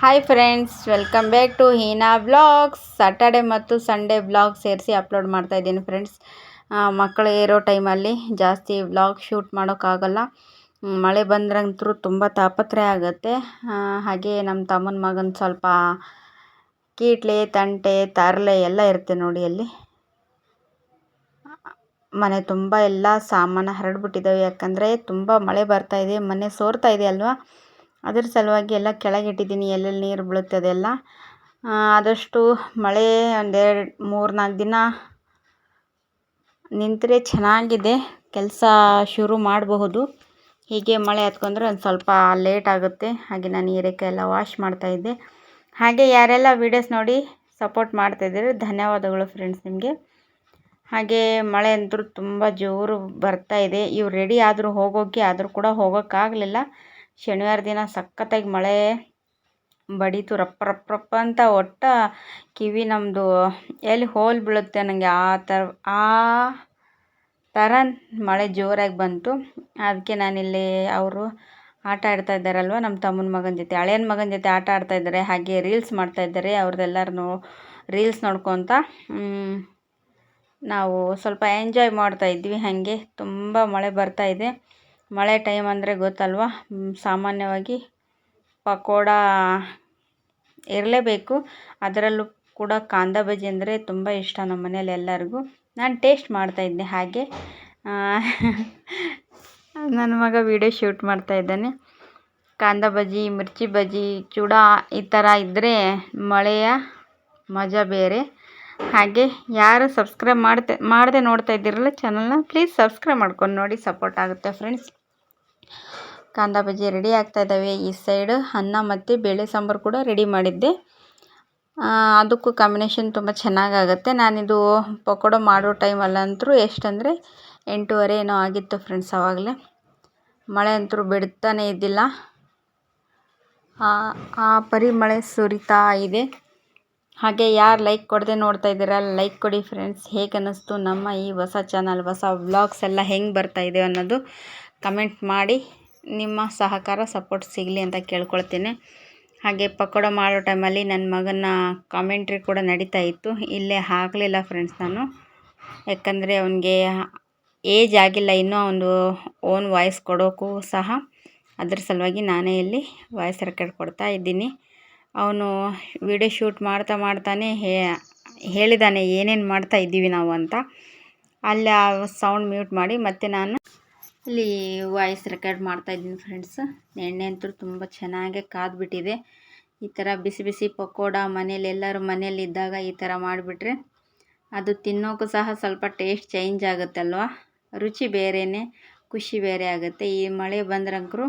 Hi friends welcome back to Heena blogs Saturday ಮತ್ತು Sunday blog ಸೇರಿಸಿ upload ಮಾಡ್ತಾ ಇದ್ದೀನಿ ಫ್ರೆಂಡ್ಸ್ ಮಕ್ಕಳು ಇರೋ ಟೈಮಲ್ಲಿ ಜಾಸ್ತಿ ಬ್ಲಾಗ್ ಶೂಟ್ ಮಾಡೋಕ್ಕಾಗಲ್ಲ. ಮಳೆ ಬಂದ್ರಂತೂ ತುಂಬ ತಾಪತ್ರಯ ಆಗುತ್ತೆ. ಹಾಗೆ ನಮ್ಮ ತಮ್ಮನ ಮಗನ ಸ್ವಲ್ಪ ಕೀಟ್ಲೆ, ತಂಟೆ, ತರಲೆ ಎಲ್ಲ ಇರುತ್ತೆ ನೋಡಿ ಅಲ್ಲಿ. ಮನೆ ತುಂಬ ಎಲ್ಲ ಸಾಮಾನು ಹರಡ್ಬಿಟ್ಟಿದ್ದಾವೆ ಯಾಕಂದರೆ ತುಂಬ ಮಳೆ ಬರ್ತಾ ಇದೆ, ಮನೆ ಸೋರ್ತಾ ಇದೆ ಅಲ್ವಾ? ಅದ್ರ ಸಲುವಾಗಿ ಎಲ್ಲ ಕೆಳಗಿಟ್ಟಿದ್ದೀನಿ, ಎಲ್ಲೆಲ್ಲಿ ನೀರು ಬೀಳುತ್ತೆ ಅದೆಲ್ಲ ಆದಷ್ಟು ಮಳೆ ಒಂದೆರಡು ಮೂರು ನಾಲ್ಕು ದಿನ ನಿಂತರೆ ಚೆನ್ನಾಗಿದೆ, ಕೆಲಸ ಶುರು ಮಾಡಬಹುದು. ಹೀಗೆ ಮಳೆ ಹತ್ಕೊಂಡ್ರೆ ಒಂದು ಸ್ವಲ್ಪ ಲೇಟ್ ಆಗುತ್ತೆ, ಹಾಗೆ ನಾನು ಹೀರೆಕಾಯಿ ಎಲ್ಲ ವಾಶ್ ಮಾಡ್ತಾಯಿದ್ದೆ ಹಾಗೆ ಯಾರೆಲ್ಲ ವೀಡಿಯೋಸ್ ನೋಡಿ ಸಪೋರ್ಟ್ ಮಾಡ್ತಾಯಿದ್ದೀರಿ ಧನ್ಯವಾದಗಳು ಫ್ರೆಂಡ್ಸ್ ನಿಮಗೆ. ಹಾಗೆ ಮಳೆ ಅಂತೂ ತುಂಬ ಜೋರು ಬರ್ತಾ ಇದೆ. ಇವ್ರು ರೆಡಿ ಆದರೂ ಹೋಗೋಕ್ಕೆ ಆದರೂ ಕೂಡ ಹೋಗೋಕ್ಕಾಗಲಿಲ್ಲ. ಶನಿವಾರ ದಿನ ಸಖತ್ತಾಗಿ ಮಳೆ ಬಡೀತು, ರಪ್ಪ ರಪ್ಪ ರಪ್ಪ ಅಂತ ಒಟ್ಟ ಕಿವಿ ನಮ್ಮದು ಎಲ್ಲಿ ಹೋಲ್ ಬೀಳುತ್ತೆ ನನಗೆ ಆ ಥರ ಆ ಥರ ಮಳೆ ಜೋರಾಗಿ ಬಂತು. ಅದಕ್ಕೆ ನಾನಿಲ್ಲಿ ಅವರು ಆಟ ಆಡ್ತಾ ಇದ್ದಾರಲ್ವ, ನಮ್ಮ ತಮ್ಮನ ಮಗನ ಜೊತೆ ಹಳೆಯನ ಮಗನ ಜೊತೆ ಆಟ ಆಡ್ತಾ ಇದ್ದಾರೆ, ಹಾಗೆ ರೀಲ್ಸ್ ಮಾಡ್ತಾ ಇದ್ದಾರೆ ಅವ್ರದ್ದೆಲ್ಲರೂ ರೀಲ್ಸ್ ನೋಡ್ಕೊತ ನಾವು ಸ್ವಲ್ಪ ಎಂಜಾಯ್ ಮಾಡ್ತಾ ಇದ್ವಿ, ಹಾಗೆ ತುಂಬ ಮಳೆ ಬರ್ತಾ ಇದೆ. ಮಳೆ ಟೈಮ್ ಅಂದರೆ ಗೊತ್ತಲ್ವ? ಸಾಮಾನ್ಯವಾಗಿ ಪಕೋಡ ಇರಲೇಬೇಕು. ಅದರಲ್ಲೂ ಕೂಡ ಕಾಂದ ಬಜ್ಜಿ ಅಂದರೆ ತುಂಬ ಇಷ್ಟ ನಮ್ಮ ಮನೇಲಿ ಎಲ್ಲರಿಗೂ. ನಾನು ಟೇಸ್ಟ್ ಮಾಡ್ತಾ ಇದ್ದೆ ಹಾಗೆ. ನನ್ನ ಮಗ ವಿಡಿಯೋ ಶೂಟ್ ಮಾಡ್ತಾ ಇದ್ದಾನೆ. ಕಾಂದ ಬಜ್ಜಿ, ಮಿರ್ಚಿ ಬಜ್ಜಿ, ಚೂಡ ಈ ಥರ ಇದ್ದರೆ ಮಳೆಯ ಮಜಾ ಬೇರೆ. ಹಾಗೆ ಯಾರು ಸಬ್ಸ್ಕ್ರೈಬ್ ಮಾಡ್ತೆ, ಮಾಡದೆ ನೋಡ್ತಾ ಇದ್ದೀರಲ್ಲ ಚಾನಲ್ನ ಪ್ಲೀಸ್ ಸಬ್ಸ್ಕ್ರೈಬ್ ಮಾಡ್ಕೊಂಡು ನೋಡಿ ಸಪೋರ್ಟ್ ಆಗುತ್ತೆ ಫ್ರೆಂಡ್ಸ್ ಕಾಂದ ಬಜ್ಜಿ ರೆಡಿ ಆಗ್ತಾ ಇದ್ದಾವೆ. ಈ ಸೈಡ್ ಅನ್ನ ಮತ್ತು ಬೇಳೆ ಸಾಂಬಾರು ಕೂಡ ರೆಡಿ ಮಾಡಿದ್ದೆ. ಅದಕ್ಕೂ ಕಾಂಬಿನೇಷನ್ ತುಂಬ ಚೆನ್ನಾಗಾಗತ್ತೆ. ನಾನಿದು ಪಕೋಡ ಮಾಡೋ ಟೈಮಲ್ಲಂತೂ ಎಷ್ಟಂದರೆ ಎಂಟೂವರೆ ಏನೋ ಆಗಿತ್ತು ಫ್ರೆಂಡ್ಸ್ ಆವಾಗಲೇ ಮಳೆ ಅಂತೂ ಬಿಡ್ತಾನೇ ಇದ್ದಿಲ್ಲ. ಆ ಆ ಪರಿ ಮಳೆ ಸುರಿತಾ ಇದೆ. ಹಾಗೆ ಯಾರು ಲೈಕ್ ಕೊಡದೆ ನೋಡ್ತಾ ಇದ್ದೀರಾ ಲೈಕ್ ಕೊಡಿ ಫ್ರೆಂಡ್ಸ್ ಹೇಗೆ ಅನ್ನಿಸ್ತು ನಮ್ಮ ಈ ಹೊಸ ಚಾನಲ್ ಹೊಸ ವ್ಲಾಗ್ಸ್ ಎಲ್ಲ ಹೆಂಗೆ ಬರ್ತಾ ಇದೆ ಅನ್ನೋದು ಕಮೆಂಟ್ ಮಾಡಿ. ನಿಮ್ಮ ಸಹಕಾರ, ಸಪೋರ್ಟ್ ಸಿಗಲಿ ಅಂತ ಕೇಳ್ಕೊಳ್ತೀನಿ. ಹಾಗೆ ಪಕೋಡ ಮಾಡೋ ಟೈಮಲ್ಲಿ ನನ್ನ ಮಗನ ಕಾಮೆಂಟ್ರಿ ಕೂಡ ನಡೀತಾ ಇತ್ತು. ಇಲ್ಲೇ ಹಾಕಲಿಲ್ಲ ಫ್ರೆಂಡ್ಸ್ ನಾನು. ಯಾಕಂದರೆ ಅವನಿಗೆ ಏಜ್ ಆಗಿಲ್ಲ, ಇನ್ನೂ ಅವನು ಓನ್ ವಾಯ್ಸ್ ಕೊಡೋಕ್ಕೂ ಸಹ. ಅದ್ರ ಸಲುವಾಗಿ ನಾನೇ ಇಲ್ಲಿ ವಾಯ್ಸ್ ರೆಕಾರ್ಡ್ ಕೊಡ್ತಾ ಇದ್ದೀನಿ. ಅವನು ವಿಡಿಯೋ ಶೂಟ್ ಮಾಡ್ತಾ ಮಾಡ್ತಾನೆ ಹೇ ಹೇಳಿದ್ದಾನೆ ಏನೇನು ಮಾಡ್ತಾ ಇದ್ದೀವಿ ನಾವು ಅಂತ. ಅಲ್ಲಿ ಆ ಸೌಂಡ್ ಮ್ಯೂಟ್ ಮಾಡಿ ಮತ್ತೆ ನಾನು ಇಲ್ಲಿ ವಾಯ್ಸ್ ರೆಕಾರ್ಡ್ ಮಾಡ್ತಾ ಇದ್ದೀನಿ ಫ್ರೆಂಡ್ಸ್ ಎಣ್ಣೆ ಅಂತೂ ತುಂಬ ಚೆನ್ನಾಗೇ ಕಾದ್ಬಿಟ್ಟಿದೆ. ಈ ಥರ ಬಿಸಿ ಬಿಸಿ ಪಕೋಡ ಮನೇಲಿ, ಎಲ್ಲರೂ ಮನೇಲಿ ಇದ್ದಾಗ ಈ ಥರ ಮಾಡಿಬಿಟ್ರೆ ಅದು ತಿನ್ನೋಕ್ಕೂ ಸಹ ಸ್ವಲ್ಪ ಟೇಸ್ಟ್ ಚೇಂಜ್ ಆಗುತ್ತಲ್ವ? ರುಚಿ ಬೇರೆಯೇ ಖುಷಿ ಬೇರೆ ಆಗುತ್ತೆ. ಈ ಮಳೆ ಬಂದ್ರಂಕರು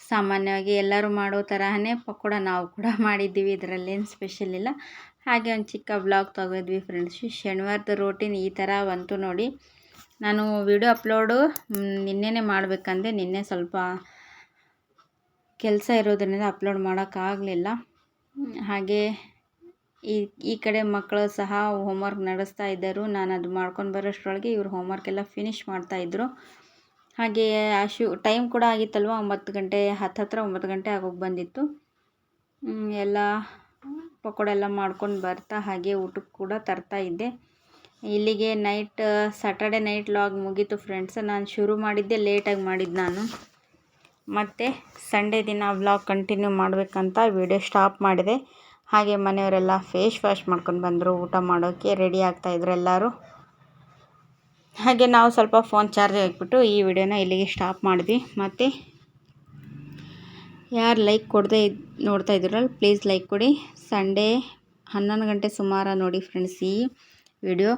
ಸಾಮಾನ್ಯವಾಗಿ ಎಲ್ಲರೂ ಮಾಡೋ ತರಹನೇ ಪಕೋಡ ನಾವು ಕೂಡ ಮಾಡಿದ್ದೀವಿ, ಇದರಲ್ಲೇನು ಸ್ಪೆಷಲ್ ಇಲ್ಲ. ಹಾಗೆ ಒಂದು ಚಿಕ್ಕ ಬ್ಲಾಗ್ ತೊಗೋದ್ವಿ ಫ್ರೆಂಡ್ಸ್ ಶನಿವಾರದ ರೋಟಿನ ಈ ಥರ ಬಂತು ನೋಡಿ. ನಾನು ವಿಡಿಯೋ ಅಪ್ಲೋಡು ನಿನ್ನೆನೇ ಮಾಡಬೇಕಂದೆ, ನಿನ್ನೆ ಸ್ವಲ್ಪ ಕೆಲಸ ಇರೋದ್ರಿಂದ ಅಪ್ಲೋಡ್ ಮಾಡೋಕ್ಕಾಗಲಿಲ್ಲ. ಹಾಗೆ ಈ ಈ ಕಡೆ ಮಕ್ಕಳು ಸಹ ಹೋಮ್ವರ್ಕ್ ನಡೆಸ್ತಾ ಇದ್ದರು. ನಾನು ಅದು ಮಾಡ್ಕೊಂಡು ಬರೋಷ್ಟರೊಳಗೆ ಇವರು ಹೋಮ್ವರ್ಕ್ ಎಲ್ಲ ಫಿನಿಷ್ ಮಾಡ್ತಾಯಿದ್ರು ಹಾಗೆ ಆ ಶು ಟೈಮ್ ಕೂಡ ಆಗಿತ್ತಲ್ವ, ಒಂಬತ್ತು ಗಂಟೆ, ಹತ್ತು ಹತ್ತತ್ರ ಒಂಬತ್ತು ಗಂಟೆ ಆಗೋಗಿ ಬಂದಿತ್ತು. ಎಲ್ಲ ಪಕೋಡ ಎಲ್ಲ ಮಾಡ್ಕೊಂಡು ಬರ್ತಾ ಹಾಗೆ ಊಟಕ್ಕೆ ಕೂಡ ತರ್ತಾ ಇದ್ದೆ. ಇಲ್ಲಿಗೆ ನೈಟ್ ಸಾಟರ್ಡೆ ನೈಟ್ ಲಾಗ್ ಮುಗೀತು ಫ್ರೆಂಡ್ಸ್ ನಾನು ಶುರು ಮಾಡಿದ್ದೆ ಲೇಟಾಗಿ ಮಾಡಿದ್ದು ನಾನು. ಮತ್ತು ಸಂಡೇ ದಿನ ವ್ಲಾಗ್ ಕಂಟಿನ್ಯೂ ಮಾಡಬೇಕಂತ ವಿಡಿಯೋ ಸ್ಟಾಪ್ ಮಾಡಿದೆ. ಹಾಗೆ ಮನೆಯವರೆಲ್ಲ ಫೇಸ್ ವಾಶ್ ಮಾಡ್ಕೊಂಡು ಬಂದರು, ಊಟ ಮಾಡೋಕ್ಕೆ ರೆಡಿ ಆಗ್ತಾಯಿದ್ರು ಎಲ್ಲರೂ. ಹಾಗೆ ನಾವು ಸ್ವಲ್ಪ ಫೋನ್ ಚಾರ್ಜ್ ಹಾಕ್ಬಿಟ್ಟು ಈ ವಿಡಿಯೋನ ಇಲ್ಲಿಗೆ ಸ್ಟಾಪ್ ಮಾಡಿದ್ವಿ. ಮತ್ತು ಯಾರು ಲೈಕ್ ಕೊಡದೆ ನೋಡ್ತಾ ಇದ್ರಲ್ಲಿ ಪ್ಲೀಸ್ ಲೈಕ್ ಕೊಡಿ. ಸಂಡೇ ಹನ್ನೊಂದು ಗಂಟೆ ಸುಮಾರು ನೋಡಿ ಫ್ರೆಂಡ್ಸ್ ಈ ವಿಡಿಯೋ.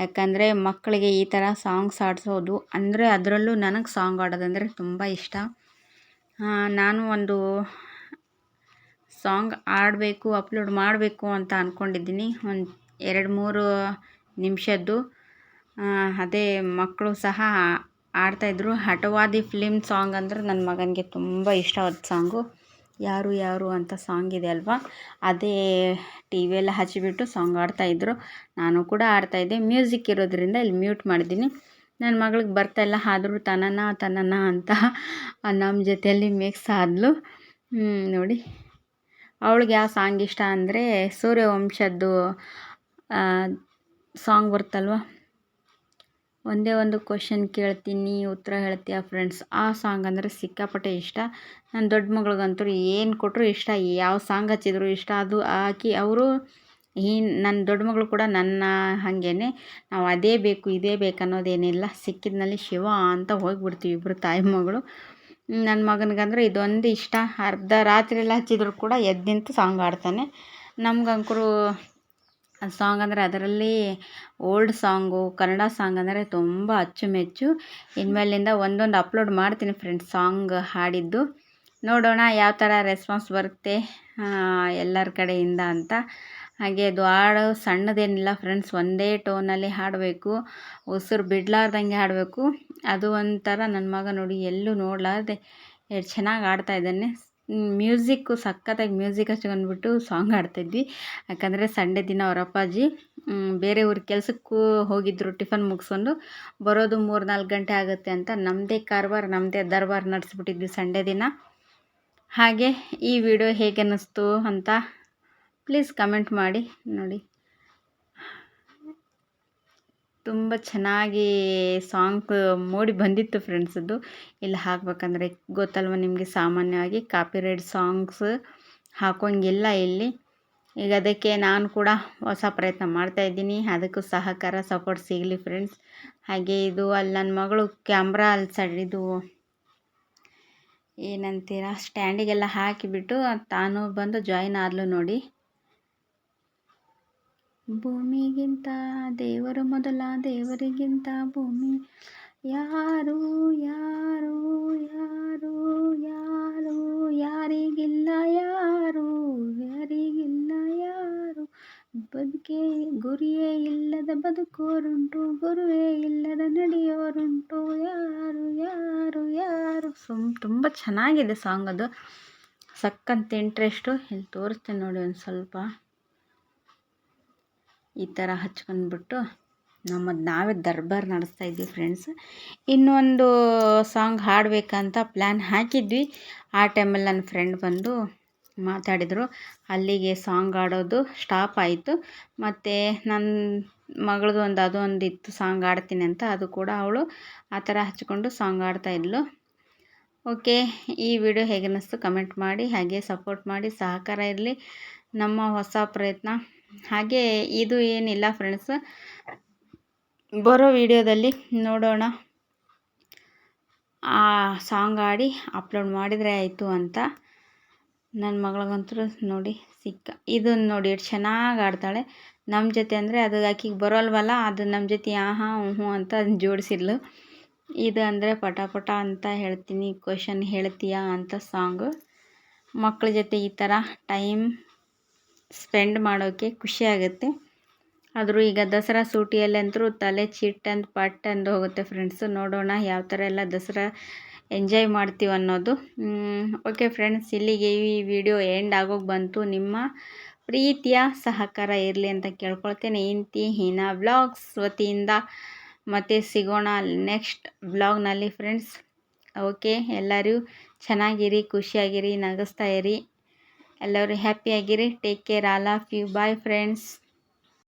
ಯಾಕಂದರೆ ಮಕ್ಕಳಿಗೆ ಈ ಥರ ಸಾಂಗ್ಸ್ ಆಡಿಸೋದು ಅಂದರೆ ಅದರಲ್ಲೂ ನನಗೆ ಸಾಂಗ್ ಆಡೋದಂದರೆ ತುಂಬ ಇಷ್ಟ. ನಾನು ಒಂದು ಸಾಂಗ್ ಆಡಬೇಕು ಅಪ್ಲೋಡ್ ಮಾಡಬೇಕು ಅಂತ ಅಂದ್ಕೊಂಡಿದ್ದೀನಿ ಒಂದು ಎರಡು ಮೂರು ನಿಮಿಷದ್ದು. ಅದೇ ಮಕ್ಕಳು ಸಹ ಆಡ್ತಾಯಿದ್ರು ಹಠವಾದಿ ಫಿಲಿಮ್ ಸಾಂಗ್ ಅಂದರೆ ನನ್ನ ಮಗನಿಗೆ ತುಂಬ ಇಷ್ಟವಾದ ಸಾಂಗು. ಯಾರು ಯಾರು ಅಂತ ಸಾಂಗ್ ಇದೆ ಅಲ್ವಾ? ಅದೇ ಟಿ ವಿಯೆಲ್ಲ ಹಚ್ಚಿಬಿಟ್ಟು ಸಾಂಗ್ ಆಡ್ತಾಯಿದ್ರು ನಾನು ಕೂಡ ಆಡ್ತಾಯಿದ್ದೆ ಮ್ಯೂಸಿಕ್ ಇರೋದ್ರಿಂದ ಇಲ್ಲಿ ಮ್ಯೂಟ್ ಮಾಡಿದ್ದೀನಿ. ನನ್ನ ಮಗಳಿಗೆ ಬರ್ತಾಯಿಲ್ಲ ಆದರೂ ತನನ ತನನ ಅಂತ ನಮ್ಮ ಜೊತೆಯಲ್ಲಿ ಮಿಕ್ಸ್ ಆದಳು ನೋಡಿ. ಅವಳಿಗೆ ಯಾವ ಸಾಂಗ್ ಇಷ್ಟ ಅಂದರೆ ಸೂರ್ಯವಂಶದ್ದು ಸಾಂಗ್ ಬರುತ್ತಲ್ವ? ಒಂದೇ ಒಂದು ಕ್ವಶನ್ ಕೇಳ್ತೀನಿ ಉತ್ತರ ಹೇಳ್ತೀಯ ಫ್ರೆಂಡ್ಸ್ ಆ ಸಾಂಗ್ ಅಂದರೆ ಸಿಕ್ಕಾಪಟ್ಟೆ ಇಷ್ಟ. ನನ್ನ ದೊಡ್ಡ ಮಗಳಿಗಂತೂ ಏನು ಕೊಟ್ಟರು ಇಷ್ಟ, ಯಾವ ಸಾಂಗ್ ಹಚ್ಚಿದ್ರು ಇಷ್ಟ, ಅದು ಹಾಕಿ ಅವರು ಈ ನನ್ನ ದೊಡ್ಡ ಮಗಳು ಕೂಡ ನನ್ನ ಹಾಗೇ ನಾವು ಅದೇ ಬೇಕು, ಇದೇ ಬೇಕು ಅನ್ನೋದೇನಿಲ್ಲ ಸಿಕ್ಕಿದ್ನಲ್ಲಿ ಶಿವ ಅಂತ ಹೋಗಿಬಿಡ್ತೀವಿ ಇಬ್ಬರು ತಾಯಿ ಮಗಳು. ನನ್ನ ಮಗನಿಗಂದ್ರೆ ಇದೊಂದು ಇಷ್ಟ. ಅರ್ಧ ರಾತ್ರಿ ಎಲ್ಲ ಹಚ್ಚಿದ್ರು ಕೂಡ ಎದ್ದು ನಿಂತು ಸಾಂಗ್ ಆಡ್ತಾನೆ ನಮ್ಗಂಕರು ಸಾಂಗ್ ಅಂದರೆ ಅದರಲ್ಲಿ ಓಲ್ಡ್ ಸಾಂಗು ಕನ್ನಡ ಸಾಂಗ್ ಅಂದರೆ ತುಂಬ ಅಚ್ಚುಮೆಚ್ಚು. ಇನ್ಮೇಲಿಂದ ಒಂದೊಂದು ಅಪ್ಲೋಡ್ ಮಾಡ್ತೀನಿ ಫ್ರೆಂಡ್ಸ್ ಸಾಂಗ್ ಹಾಡಿದ್ದು. ನೋಡೋಣ ಯಾವ ಥರ ರೆಸ್ಪಾನ್ಸ್ ಬರುತ್ತೆ ಎಲ್ಲರ ಕಡೆಯಿಂದ ಅಂತ. ಹಾಗೆ ಅದು ಹಾಡು ಸಣ್ಣದೇನಿಲ್ಲ ಫ್ರೆಂಡ್ಸ್ ಒಂದೇ ಟೋನಲ್ಲಿ ಹಾಡಬೇಕು. ಉಸಿರು ಬಿಡಲಾರ್ದಂಗೆ ಹಾಡಬೇಕು. ಅದು ಒಂಥರ ನನ್ನ ಮಗ ನೋಡಿ ಎಲ್ಲೂ ನೋಡಲಾರ್ದೆ, ಎಷ್ಟು ಚೆನ್ನಾಗಿ ಹಾಡ್ತಾ ಇದ್ದಾನೆ. ಮ್ಯೂಸಿಕ್ಕು ಸಖತ್ತಾಗಿ ಮ್ಯೂಸಿಕ್ ಹಚ್ಕೊಂಡ್ಬಿಟ್ಟು ಸಾಂಗ್ ಆಡ್ತಿದ್ವಿ ಯಾಕಂದರೆ ಸಂಡೇ ದಿನ ಅವ್ರ ಅಪ್ಪಾಜಿ ಬೇರೆ ಊರ ಕೆಲಸಕ್ಕೂ ಹೋಗಿದ್ದರು ಟಿಫನ್ ಮುಗಿಸ್ಕೊಂಡು ಬರೋದು ಮೂರು ನಾಲ್ಕು ಗಂಟೆ ಆಗುತ್ತೆ ಅಂತ ನಮ್ಮದೇ ಕಾರ್ಬಾರ್ ನಮ್ಮದೇ ದರ್ಬಾರ್ ನಡೆಸ್ಬಿಟ್ಟಿದ್ವಿ ಸಂಡೇ ದಿನ. ಹಾಗೆ ಈ ವಿಡಿಯೋ ಹೇಗೆ ಅನ್ನಿಸ್ತು ಅಂತ ಪ್ಲೀಸ್ ಕಮೆಂಟ್ ಮಾಡಿ, ನೋಡಿ. ತುಂಬ ಚೆನ್ನಾಗಿ ಸಾಂಗ್ ಮೂಡಿ ಬಂದಿತ್ತು ಫ್ರೆಂಡ್ಸ್ ಅದು ಇಲ್ಲಿ ಹಾಕ್ಬೇಕಂದ್ರೆ ಗೊತ್ತಲ್ವ ನಿಮಗೆ ಸಾಮಾನ್ಯವಾಗಿ ಕಾಪಿರೈಟ್ ಸಾಂಗ್ಸ್ ಹಾಕೋಂಗಿಲ್ಲ ಇಲ್ಲಿ. ಈಗ ಅದಕ್ಕೆ ನಾನು ಕೂಡ ಹೊಸ ಪ್ರಯತ್ನ ಮಾಡ್ತಾಯಿದ್ದೀನಿ ಅದಕ್ಕೂ ಸಹಕಾರ ಸಪೋರ್ಟ್ ಸಿಗಲಿ ಫ್ರೆಂಡ್ಸ್ ಹಾಗೆ ಇದು ಅಲ್ಲಿ ನನ್ನ ಮಗಳು ಕ್ಯಾಮ್ರಾ ಅಲ್ಲಿ ಸೈಡ್ ಇದು ಏನಂತೀರ ಸ್ಟ್ಯಾಂಡಿಗೆಲ್ಲ ಹಾಕಿಬಿಟ್ಟು ತಾನು ಬಂದು ಜಾಯಿನ್ ಆದಲು ನೋಡಿ. ಭೂಮಿಗಿಂತ ದೇವರು ಮೊದಲ, ದೇವರಿಗಿಂತ ಭೂಮಿ. ಯಾರು ಯಾರು ಯಾರು ಯಾರು, ಯಾರಿಗಿಲ್ಲ ಯಾರು ಯಾರಿಗಿಲ್ಲ, ಯಾರು. ಬದುಕೆ ಗುರಿಯೇ ಇಲ್ಲದ ಬದುಕೋರುಂಟು, ಗುರುವೇ ಇಲ್ಲದ ನಡೆಯೋರುಂಟು. ಯಾರು ಯಾರು ಯಾರು. ಸುಮ್ ತುಂಬ ಚೆನ್ನಾಗಿದೆ ಸಾಂಗ್ ಅದು. ಸಕ್ಕಂತ ಇಂಟ್ರೆಸ್ಟು ಇಲ್ಲಿ ತೋರಿಸ್ತೇನೆ ನೋಡಿ ಒಂದು ಸ್ವಲ್ಪ. ಈ ಥರ ಹಚ್ಕೊಂಡ್ಬಿಟ್ಟು ನಮ್ಮದು ನಾವೇ ದರ್ಬಾರ್ ನಡೆಸ್ತಾ ಇದ್ವಿ ಫ್ರೆಂಡ್ಸ್ ಇನ್ನೊಂದು ಸಾಂಗ್ ಹಾಡಬೇಕಂತ ಪ್ಲ್ಯಾನ್ ಹಾಕಿದ್ವಿ. ಆ ಟೈಮಲ್ಲಿ ನನ್ನ ಫ್ರೆಂಡ್ ಬಂದು ಮಾತಾಡಿದರು. ಅಲ್ಲಿಗೆ ಸಾಂಗ್ ಆಡೋದು ಸ್ಟಾಪ್ ಆಯಿತು. ಮತ್ತು ನನ್ನ ಮಗಳದು ಒಂದು ಅದೊಂದು ಇತ್ತು ಸಾಂಗ್ ಆಡ್ತೀನಿ ಅಂತ. ಅದು ಕೂಡ ಅವಳು ಆ ಥರ ಹಚ್ಕೊಂಡು ಸಾಂಗ್ ಆಡ್ತಾಯಿದ್ಲು ಓಕೆ ಈ ವಿಡಿಯೋ ಹೇಗೆ ಅನ್ನಿಸ್ತು ಕಮೆಂಟ್ ಮಾಡಿ, ಹಾಗೆ ಸಪೋರ್ಟ್ ಮಾಡಿ, ಸಹಕಾರ ಇರಲಿ. ನಮ್ಮ ಹೊಸ ಪ್ರಯತ್ನ. ಹಾಗೆ ಇದು ಏನಿಲ್ಲ ಫ್ರೆಂಡ್ಸ್ ಬರೋ ವಿಡಿಯೋದಲ್ಲಿ ನೋಡೋಣ. ಆ ಸಾಂಗ್ ಆಡಿ ಅಪ್ಲೋಡ್ ಮಾಡಿದರೆ ಆಯಿತು ಅಂತ. ನನ್ನ ಮಗಳಿಗಂತೂ ನೋಡಿ ಸಿಕ್ಕ. ಇದನ್ನು ನೋಡಿ ಎಷ್ಟು ಚೆನ್ನಾಗಿ ಆಡ್ತಾಳೆ. ನಮ್ಮ ಜೊತೆ ಅಂದರೆ ಅದು ಆಕಿಗೆ ಬರೋಲ್ವಲ್ಲ, ಅದು ನಮ್ಮ ಜೊತೆ ಆಹಾ ಹ್ಞೂ ಅಂತ ಜೋಡಿಸಿದ್ಲು. ಇದು ಅಂದರೆ ಪಟ ಪಟ ಅಂತ ಹೇಳ್ತೀನಿ ಕ್ವಶನ್ ಹೇಳ್ತೀಯಾ ಅಂತ ಸಾಂಗು ಮಕ್ಕಳ ಜೊತೆ ಈ ಥರ ಟೈಮ್ ಸ್ಪೆಂಡ್ ಮಾಡೋಕ್ಕೆ ಖುಷಿಯಾಗುತ್ತೆ ಆದರೂ ಈಗ ದಸರಾ ಸೂಟಿಯಲ್ಲಂತೂ ತಲೆ ಚಿಟ್ಟ ಪಟ್ ಅಂದು ಹೋಗುತ್ತೆ ಫ್ರೆಂಡ್ಸು ನೋಡೋಣ ಯಾವ ಥರ ಎಲ್ಲ ದಸರಾ ಎಂಜಾಯ್ ಮಾಡ್ತೀವಿ ಅನ್ನೋದು. ಓಕೆ ಫ್ರೆಂಡ್ಸ್ ಇಲ್ಲಿಗೆ ಈ ವಿಡಿಯೋ ಎಂಡ್ ಆಗೋಗಿ ಬಂತು. ನಿಮ್ಮ ಪ್ರೀತಿಯ ಸಹಕಾರ ಇರಲಿ ಅಂತ ಕೇಳ್ಕೊಳ್ತೇನೆ. ಇಂತಿ ಹೀನಾ ಬ್ಲಾಗ್ಸ್ ವತಿಯಿಂದ ಮತ್ತೆ ಸಿಗೋಣ ನೆಕ್ಸ್ಟ್ ಬ್ಲಾಗ್ನಲ್ಲಿ ಫ್ರೆಂಡ್ಸ್ ಓಕೆ ಎಲ್ಲರೂ ಚೆನ್ನಾಗಿರಿ, ಖುಷಿಯಾಗಿರಿ, ನಗಿಸ್ತಾ ಇರಿ. ಎಲ್ಲರೂ ಹ್ಯಾಪಿಯಾಗಿರಿ take care all of you bye friends